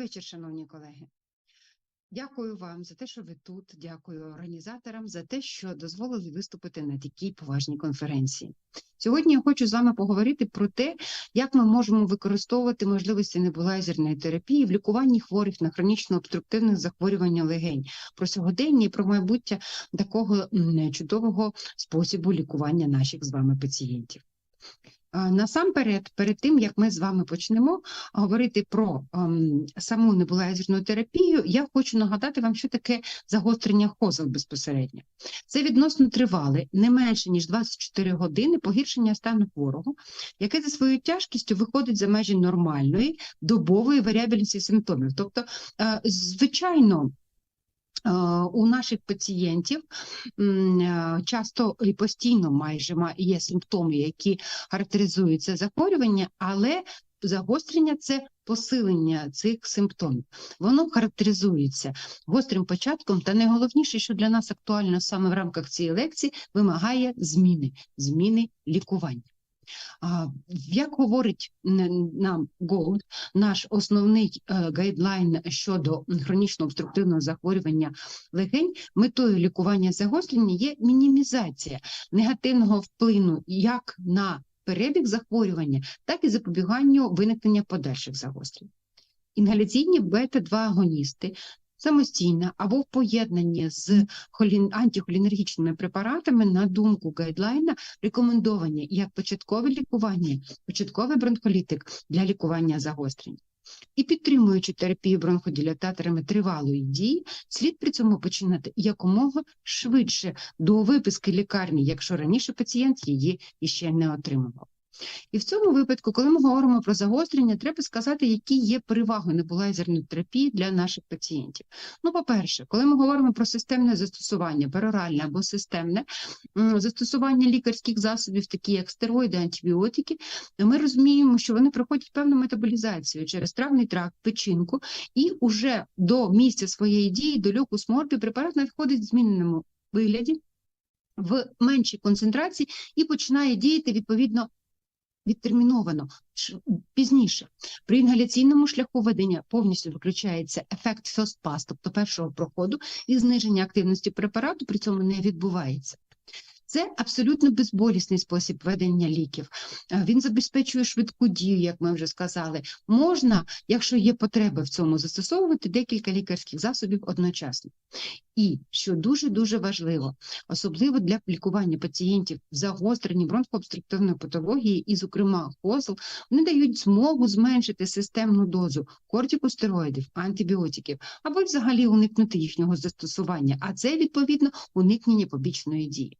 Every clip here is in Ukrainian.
вечір, шановні колеги. Дякую вам за те, що ви тут. Дякую організаторам за те, що дозволили виступити на такій поважній конференції. Сьогодні я хочу з вами поговорити про те, як ми можемо використовувати можливості небулайзерної терапії в лікуванні хворих на хронічно обструктивних захворювання легень, про сьогодення і про майбуття такого чудового способу лікування наших з вами пацієнтів. Насамперед, перед тим як ми з вами почнемо говорити про ем, саму небулайзерну терапію, я хочу нагадати вам, що таке загострення хозел безпосередньо. Це відносно тривале, не менше ніж 24 години погіршення стану хворого, яке за своєю тяжкістю виходить за межі нормальної добової варіабельності симптомів. Тобто, е, звичайно. Е, у наших пацієнтів е, часто і постійно майже є симптоми, які характеризуються захворювання, але загострення це посилення цих симптомів. Воно характеризується гострим початком, та найголовніше, що для нас актуально саме в рамках цієї лекції, вимагає зміни, зміни лікування. Як говорить нам Gold, наш основний е, гайдлайн щодо хронічного обструктивного захворювання легень, метою лікування загострення є мінімізація негативного вплину як на перебіг захворювання, так і запобіганню виникнення подальших загострень. Інгаляційні бета-2-агоністи самостійно або в поєднанні з антихолінергічними препаратами, на думку гайдлайна, рекомендовані як початкове лікування, початковий бронхолітик для лікування загострень. І підтримуючи терапію бронходилататорами тривалої дії, слід при цьому починати якомога швидше до виписки лікарні, якщо раніше пацієнт її іще не отримував. І в цьому випадку, коли ми говоримо про загострення, треба сказати, які є переваги небулайзерної терапії для наших пацієнтів. Ну, по-перше, коли ми говоримо про системне застосування, пероральне або системне застосування лікарських засобів, такі як стероїди, антибіотики, ми розуміємо, що вони проходять певну метаболізацію через травний тракт, печінку, і уже до місця своєї дії, до люкус морбі, препарат надходить в зміненому вигляді. В меншій концентрації і починає діяти відповідно відтерміновано пізніше. При інгаляційному шляху ведення повністю виключається ефект first pass, тобто першого проходу, і зниження активності препарату при цьому не відбувається. Це абсолютно безболісний спосіб ведення ліків. Він забезпечує швидку дію, як ми вже сказали. Можна, якщо є потреба в цьому, застосовувати декілька лікарських засобів одночасно. І що дуже-дуже важливо, особливо для лікування пацієнтів в загостренні бронхообструктивної патології, і, зокрема, козл, вони дають змогу зменшити системну дозу кортикостероїдів, антибіотиків, або взагалі уникнути їхнього застосування, а це відповідно уникнення побічної дії.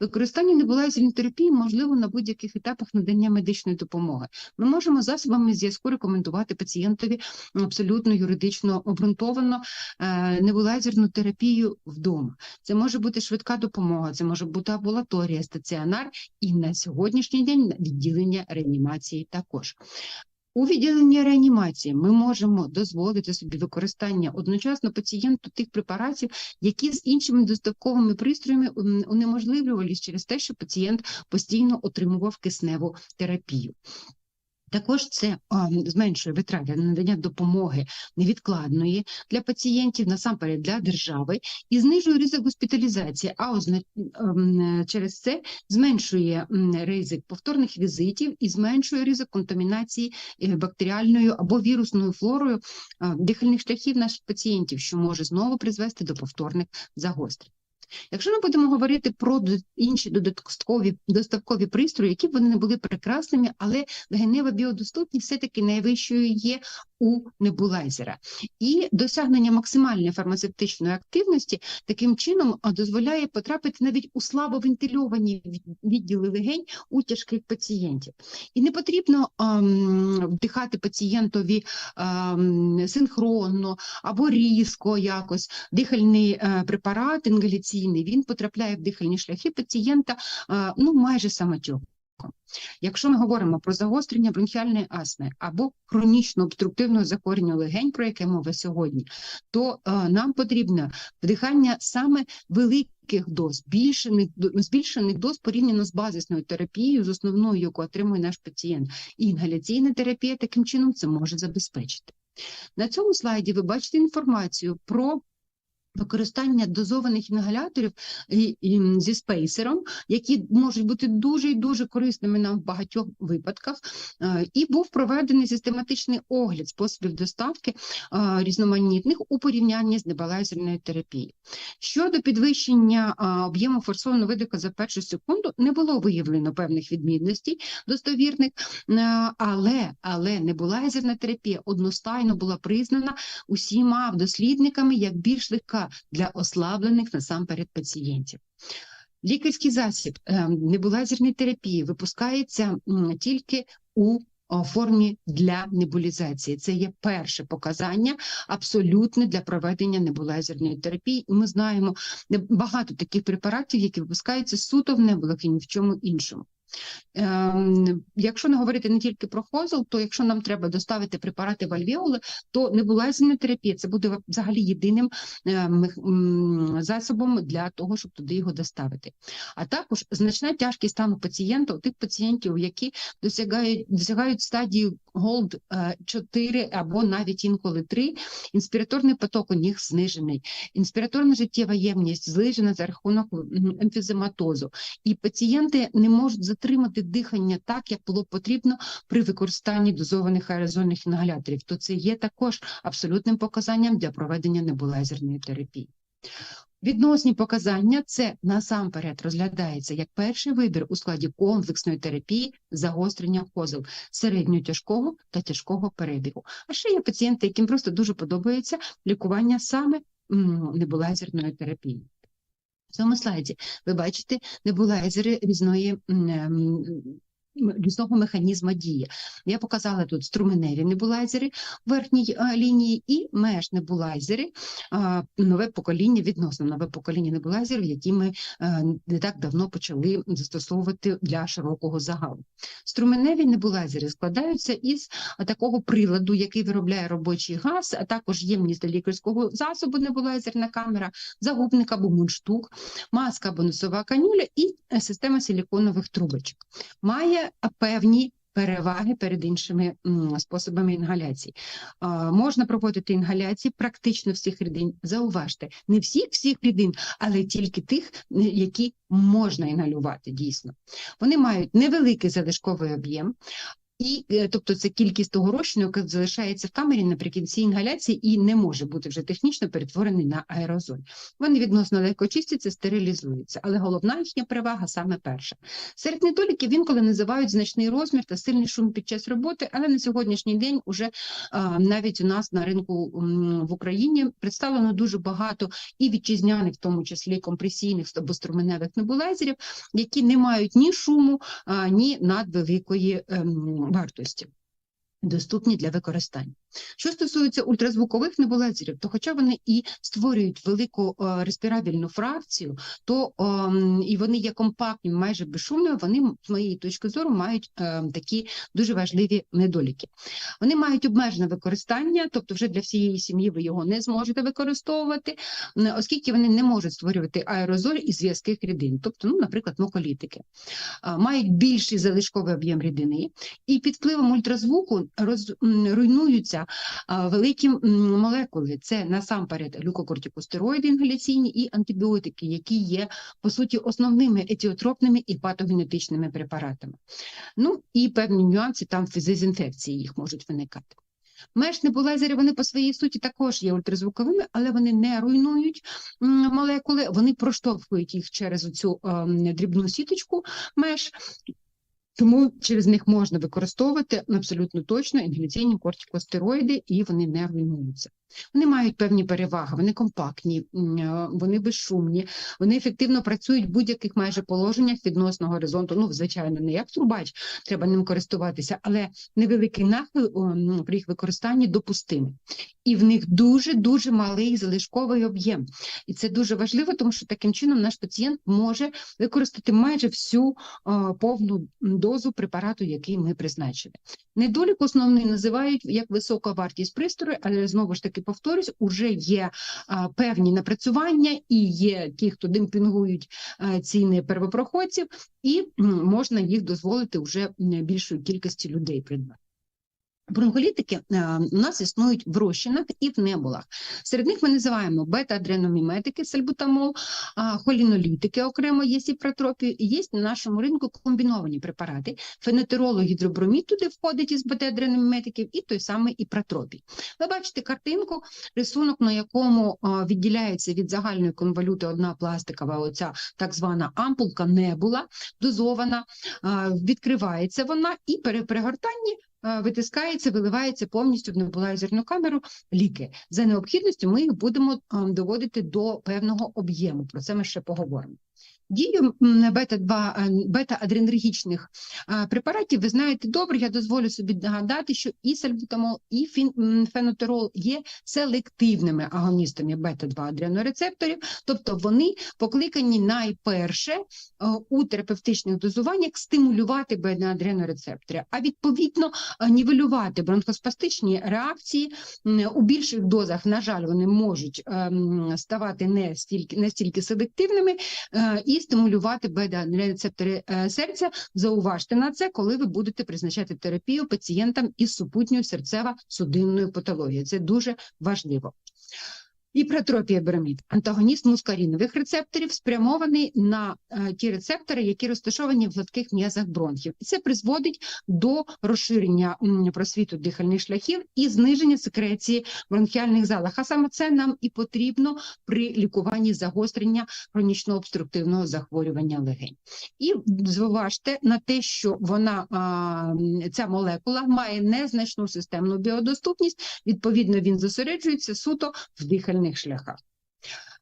Використання небулайзерної терапії можливо на будь-яких етапах надання медичної допомоги. Ми можемо засобами зв'язку рекомендувати пацієнтові абсолютно юридично обґрунтовано е, небулайзерну терапію вдома. Це може бути швидка допомога, це може бути амбулаторія, стаціонар і на сьогоднішній день відділення реанімації також. У відділенні реанімації ми можемо дозволити собі використання одночасно пацієнту тих препаратів, які з іншими доставковими пристроями унеможливлювались через те, що пацієнт постійно отримував кисневу терапію. Також це зменшує витрати на надання допомоги невідкладної для пацієнтів, насамперед для держави, і знижує ризик госпіталізації, а озна... Ем, через це зменшує ризик повторних візитів і зменшує ризик контамінації е, бактеріальною або вірусною флорою дихальних шляхів наших пацієнтів, що може знову призвести до повторних загострень. Якщо ми будемо говорити про інші додаткові доставкові пристрої, які б вони не були прекрасними, але генева біодоступність все-таки найвищою є у небулайзера. І досягнення максимальної фармацевтичної активності таким чином дозволяє потрапити навіть у слабовентильовані відділи легень у тяжких пацієнтів. І не потрібно ем, вдихати пацієнтові ем, синхронно або різко якось дихальний е, препарат інгаляційний він потрапляє в дихальні шляхи пацієнта ну майже самотьоком. Якщо ми говоримо про загострення бронхіальної астми або хронічно обструктивного захворювання легень, про яке мова сьогодні, то е, нам потрібно вдихання саме великих доз, збільшених, збільшених доз порівняно з базисною терапією, з основною, яку отримує наш пацієнт. І інгаляційна терапія таким чином це може забезпечити. На цьому слайді ви бачите інформацію про використання дозованих інгаляторів зі спейсером, які можуть бути дуже і дуже корисними нам в багатьох випадках. Е, І був проведений систематичний огляд способів доставки е, різноманітних у порівнянні з небалайзерною терапією. Щодо підвищення е, об'єму форсованого видиху за першу секунду, не було виявлено певних відмінностей достовірних, але, але небулайзерна терапія одностайно була признана усіма дослідниками як більш легка для ослаблених насамперед пацієнтів. Лікарський засіб е, небулайзерної терапії випускається тільки у формі для небулізації. Це є перше показання абсолютне для проведення небулайзерної терапії. І ми знаємо багато таких препаратів, які випускаються суто в небулах і ні в чому іншому. Ем, Якщо не говорити не тільки про хозел, то якщо нам треба доставити препарати в альвеоли, то небулезна терапія це буде взагалі єдиним е, засобом для того, щоб туди його доставити. А також значна тяжкість стану пацієнта у тих пацієнтів, які досягають, досягають стадії голд 4 або навіть інколи 3, інспіраторний поток у них знижений, інспіраторна життєва ємність знижена за рахунок емфізематозу. І пацієнти не можуть затримати дихання так, як було потрібно при використанні дозованих аерозольних інгаляторів. То це є також абсолютним показанням для проведення небулайзерної терапії. Відносні показання це насамперед розглядається як перший вибір у складі комплексної терапії загострення козел середньо-тяжкого та тяжкого перебігу. А ще є пацієнти, яким просто дуже подобається лікування саме м, небулайзерною терапією. В цьому слайді ви бачите небулайзери різної різного механізму дії. Я показала тут струменеві небулайзери в верхній е, лінії і меж небулайзери, нове покоління, відносно нове покоління небулайзерів, які ми е, не так давно почали застосовувати для широкого загалу. Струменеві небулайзери складаються із такого приладу, який виробляє робочий газ, а також ємність для лікарського засобу, небулайзерна камера, загубник або мундштук, маска або носова канюля і е, система силіконових трубочок. Має певні переваги перед іншими способами інгаляції. Можна проводити інгаляції практично всіх рідин. Зауважте, не всіх всіх рідин, але тільки тих, які можна інгалювати дійсно. Вони мають невеликий залишковий об'єм. І, е, тобто, це кількість того розчину, яка залишається в камері наприкінці інгаляції і не може бути вже технічно перетворений на аерозоль. Вони відносно легко чистяться, стерилізуються, але головна їхня перевага саме перша. Серед недоліків інколи називають значний розмір та сильний шум під час роботи, але на сьогоднішній день уже а, навіть у нас на ринку м, в Україні представлено дуже багато і вітчизняних, в тому числі компресійних або струменевих небулайзерів, які не мають ні шуму, а, ні надвеликої ем, вартості. Доступні для використання. Що стосується ультразвукових небулайзерів, то хоча вони і створюють велику е, респірабельну фракцію, то ем, і вони є компактними, майже безшумними, вони, з моєї точки зору, мають ем, такі дуже важливі недоліки. Вони мають обмежене використання, тобто вже для всієї сім'ї ви його не зможете використовувати, оскільки вони не можуть створювати аерозоль із зв'язких рідин, тобто, ну, наприклад, моколітики. А, Мають більший залишковий об'єм рідини, і під впливом ультразвуку роз, руйнуються великі молекули. Це насамперед глюкокортикостероїди інгаляційні і антибіотики, які є по суті основними етіотропними і патогенетичними препаратами. Ну і певні нюанси там з дезінфекції їх можуть виникати. Меж небулайзери, вони по своїй суті також є ультразвуковими, але вони не руйнують молекули, вони проштовхують їх через цю дрібну сіточку меж, тому через них можна використовувати абсолютно точно інгаляційні кортикостероїди, і вони не руйнуються. Вони мають певні переваги, вони компактні, е, вони безшумні, вони ефективно працюють в будь-яких майже положеннях відносно горизонту. Ну, звичайно, не як трубач, треба ним користуватися, але невеликий нахил при їх використанні допустимий. І в них дуже-дуже малий залишковий об'єм. І це дуже важливо, тому що таким чином наш пацієнт може використати майже всю повну дозу препарату, який ми призначили. Недолік основний називають як висока вартість пристрою, але знову ж таки повторюсь, уже є певні напрацювання і є ті, хто демпінгують ціни первопроходців, і можна їх дозволити вже більшої кількості людей придбати. Бронхолітики е, у нас існують в розчинах і в небулах. Серед них ми називаємо бета-адреноміметики, сальбутамол, холінолітики окремо є і є на нашому ринку комбіновані препарати. Фенотеролу гідробромід туди входить із бета-адреноміметиків і той самий іпратропій. Ви бачите картинку, рисунок, на якому відділяється від загальної конвалюти одна пластикова, оця так звана ампулка небула, дозована, відкривається вона і при перегортанні е, витискається, виливається повністю в небулайзерну камеру ліки. За необхідністю ми їх будемо е, доводити до певного об'єму. Про це ми ще поговоримо. Дію бета-2, е, бета-адренергічних е, препаратів ви знаєте добре. Я дозволю собі нагадати, що і сальбутамол, і фенотерол є селективними агоністами бета-2 адренорецепторів, тобто вони покликані найперше е, у терапевтичних дозуваннях стимулювати бета-адренорецептори, а відповідно нівелювати бронхоспастичні реакції у більших дозах, на жаль, вони можуть ем, ставати не стільки не стільки селективними е, і стимулювати бета-рецептори е, серця. Зауважте на це, коли ви будете призначати терапію пацієнтам із супутньою серцево-судинною патологією. Це дуже важливо. Іпратропія берамід, антагоніст мускарінових рецепторів, спрямований на е, ті рецептори, які розташовані в гладких м'язах бронхів. І це призводить до розширення просвіту дихальних шляхів і зниження секреції в бронхіальних залах. А саме це нам і потрібно при лікуванні загострення хронічного обструктивного захворювання легень. І зважте на те, що вона ця молекула має незначну системну біодоступність. Відповідно, він зосереджується суто в дихальних шляхах.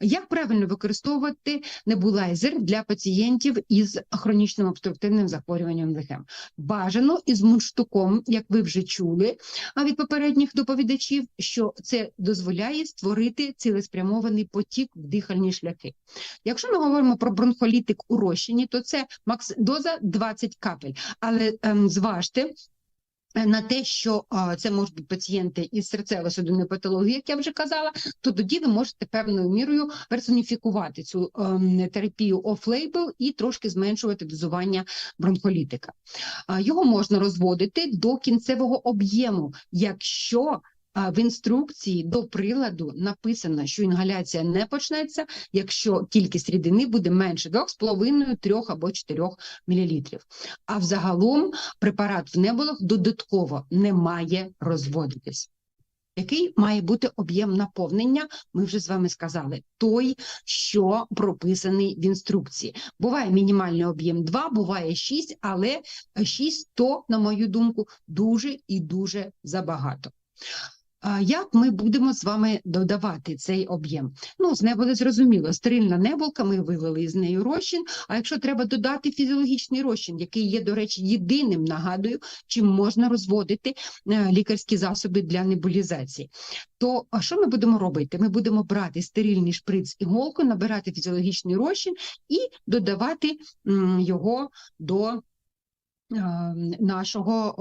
Як правильно використовувати небулайзер для пацієнтів із хронічним обструктивним захворюванням легень? Бажано із мундштуком, як ви вже чули від попередніх доповідачів, що це дозволяє створити цілеспрямований потік в дихальні шляхи. Якщо ми говоримо про бронхолітик у розчині, то це доза 20 капель. Але ем, зважте, на те, що це можуть бути пацієнти із серцево-судинної патології, як я вже казала, то тоді ви можете певною мірою персоніфікувати цю ем, терапію оф-лейбл і трошки зменшувати дозування бронхолітика. Його можна розводити до кінцевого об'єму, якщо в інструкції до приладу написано, що інгаляція не почнеться, якщо кількість рідини буде менше 2,5, 3 або 4 мл. А взагалом препарат в неболах додатково не має розводитись. Який має бути об'єм наповнення, ми вже з вами сказали, той, що прописаний в інструкції. Буває мінімальний об'єм 2, буває 6, але 6 то, на мою думку, дуже і дуже забагато. Як ми будемо з вами додавати цей об'єм? Ну, з неболи зрозуміло, стерильна неболка, ми вивели із нею розчин. А якщо треба додати фізіологічний розчин, який є, до речі, єдиним, нагадую, чим можна розводити е, лікарські засоби для небулізації, то що ми будемо робити? Ми будемо брати стерильний шприц іголку, набирати фізіологічний розчин і додавати його до е, нашого.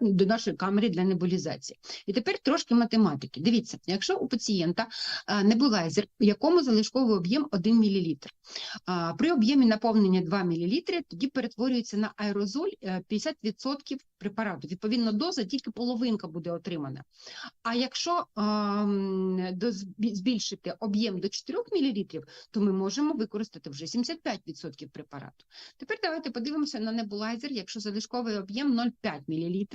До нашої камери для небулізації. І тепер трошки математики. Дивіться, якщо у пацієнта небулайзер, у якому залишковий об'єм 1 мл, при об'ємі наповнення 2 мл, тоді перетворюється на аерозоль е, 50% препарату. Відповідно, доза тільки половинка буде отримана. А якщо доз- збільшити об'єм до 4 мл, то ми можемо використати вже 75% препарату. Тепер давайте подивимося на небулайзер, якщо залишковий об'єм 0,5 мл.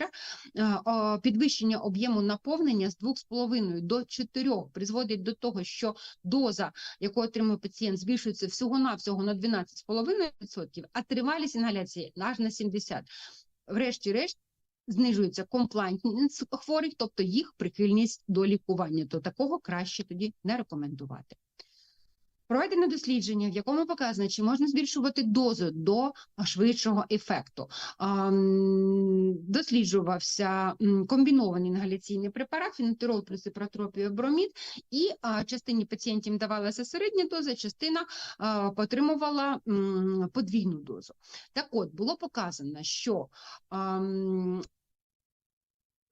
Підвищення об'єму наповнення з 2,5 до 4 призводить до того, що доза, яку отримує пацієнт, збільшується всього-навсього на 12,5%, а тривалість інгаляції аж на 70%. Врешті-решт, знижується комплантність хворих, тобто їх прихильність до лікування, то такого краще тоді не рекомендувати. Проведено дослідження, в якому показано, чи можна збільшувати дозу до швидшого ефекту. Досліджувався комбінований інгаляційний препарат, фінетерол плюс іпротропіобромід, і частині пацієнтів давалася середня доза, частина отримувала подвійну дозу. Так от, було показано, що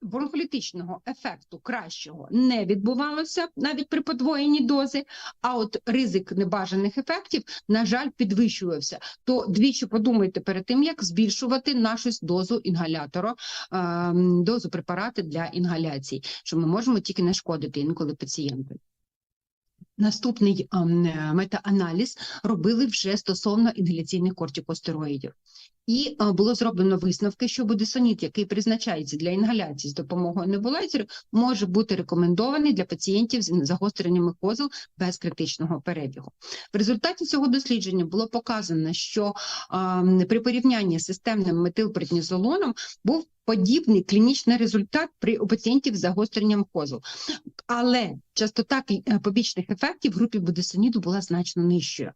бронхолітичного ефекту кращого не відбувалося навіть при подвоєнні дози, а от ризик небажаних ефектів, на жаль, підвищувався. То двічі подумайте перед тим, як збільшувати нашу дозу інгалятора, ем, дозу препарати для інгаляцій, що ми можемо тільки нашкодити інколи пацієнту. Наступний ем, е, метааналіз робили вже стосовно інгаляційних кортикостероїдів. І е, було зроблено висновки, що будесоніт, який призначається для інгаляції з допомогою небулайзеру, може бути рекомендований для пацієнтів з загостреннями козел без критичного перебігу. В результаті цього дослідження було показано, що а, при порівнянні з системним метилпреднізолоном був подібний клінічний результат при у пацієнтів з загостренням козел. Але частота е, побічних ефектів в групі будесоніду була значно нижчою.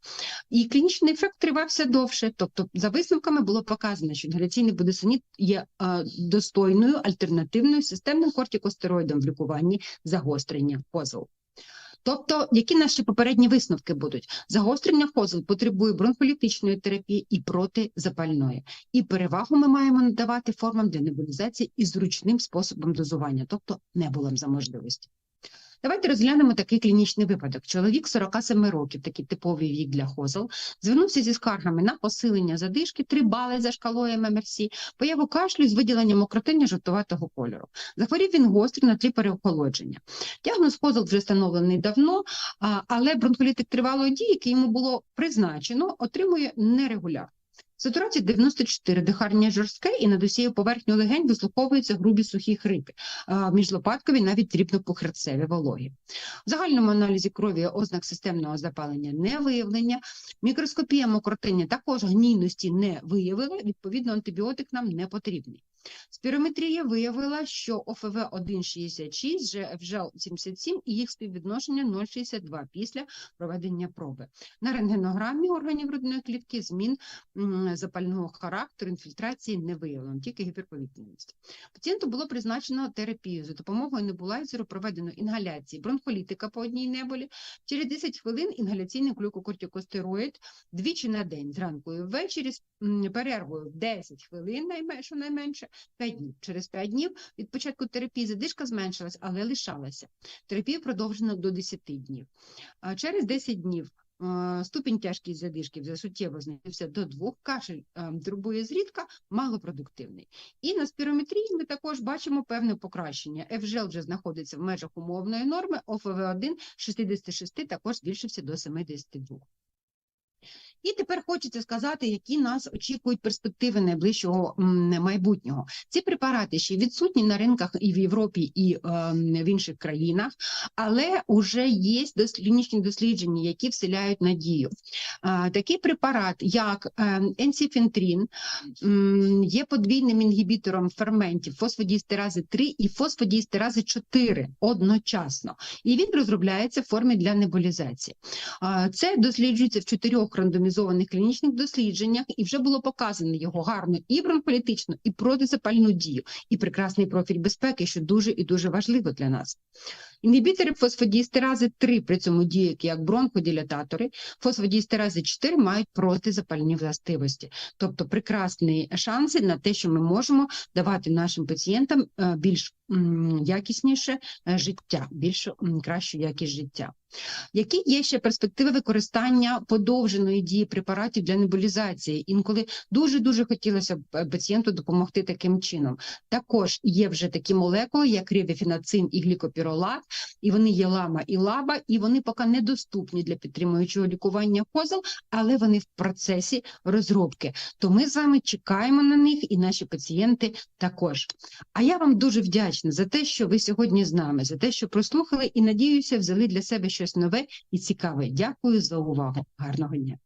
І клінічний ефект тривався довше. Тобто, за висновками було показано, що інгаляційний будесонід є достойною альтернативною системним кортикостероїдом в лікуванні загострення козел. Тобто, які наші попередні висновки будуть? Загострення козел потребує бронхолітичної терапії і протизапальної. І перевагу ми маємо надавати формам для небулізації і зручним способом дозування, тобто небулам за можливості. Давайте розглянемо такий клінічний випадок. Чоловік 47 років, такий типовий вік для хозел, звернувся зі скаргами на посилення задишки, 3 бали за шкалою ММРС, появу кашлю з виділенням окротиння жовтуватого кольору. Захворів він гострий на тлі переохолодження. Діагноз хозел вже встановлений давно, але бронхолітик тривалої дії, який йому було призначено, отримує нерегулярно. Сатурація 94, дихання жорстке і над усією поверхню легень вислуховуються грубі сухі хрипи, міжлопаткові навіть дрібнопохребцеві вологі. В загальному аналізі крові ознак системного запалення не виявлення, мікроскопія мокротиння також гнійності не виявила, відповідно, антибіотик нам не потрібний. Спірометрія виявила, що ОФВ 1,66, ЖФЖЛ 77 і їх співвідношення 0,62 після проведення проби. На рентгенограмі органів грудної клітки змін запального характеру, інфільтрації не виявлено, тільки гіперповітряність. Пацієнту було призначено терапію за допомогою небулайзеру проведено інгаляції бронхолітика по одній неболі. Через 10 хвилин інгаляційний глюкокортикостероїд двічі на день, зранку і ввечері з перервою 10 хвилин, що найменше, 5 днів. Через 5 днів від початку терапії задишка зменшилась, але лишалася. Терапія продовжена до 10 днів. Через 10 днів ступінь тяжкість задишки вже суттєво знизився до двох, кашель турбує зрідка, малопродуктивний. І на спірометрії ми також бачимо певне покращення. ФЖЛ вже знаходиться в межах умовної норми, ОФВ1 66 також збільшився до 72. І тепер хочеться сказати, які нас очікують перспективи найближчого майбутнього. Ці препарати ще відсутні на ринках і в Європі, і в інших країнах, але вже є клінічні дослідження, які вселяють надію. Такий препарат, як ем, енсіфентрін, є подвійним інгібітором ферментів фосфодіестерази 3 і фосфодіестерази 4 одночасно, і він розробляється в формі для неболізації. Це досліджується в чотирьох рандомізованих організованих клінічних дослідженнях, і вже було показано його гарну і бронхолітичну, і протизапальну дію, і прекрасний профіль безпеки, що дуже і дуже важливо для нас. Інгібітори фосфодіестерази 3 при цьому діють як бронходилататори, фосфодіестерази 4 мають протизапальні властивості, тобто прекрасні шанси на те, що ми можемо давати нашим пацієнтам е, більш якісніше е, життя, більш кращу якість життя. Які є ще перспективи використання подовженої дії препаратів для небулізації? Інколи дуже дуже хотілося б е, пацієнту допомогти таким чином. Також є вже такі молекули, як ревіфінацин і глікопіролат, і вони є лама і лаба, і вони поки недоступні для підтримуючого лікування козел, але вони в процесі розробки. То ми з вами чекаємо на них, і наші пацієнти також. А я вам дуже вдячна за те, що ви сьогодні з нами, за те, що прослухали, і надіюся, взяли для себе щось нове і цікаве. Дякую за увагу. Гарного дня.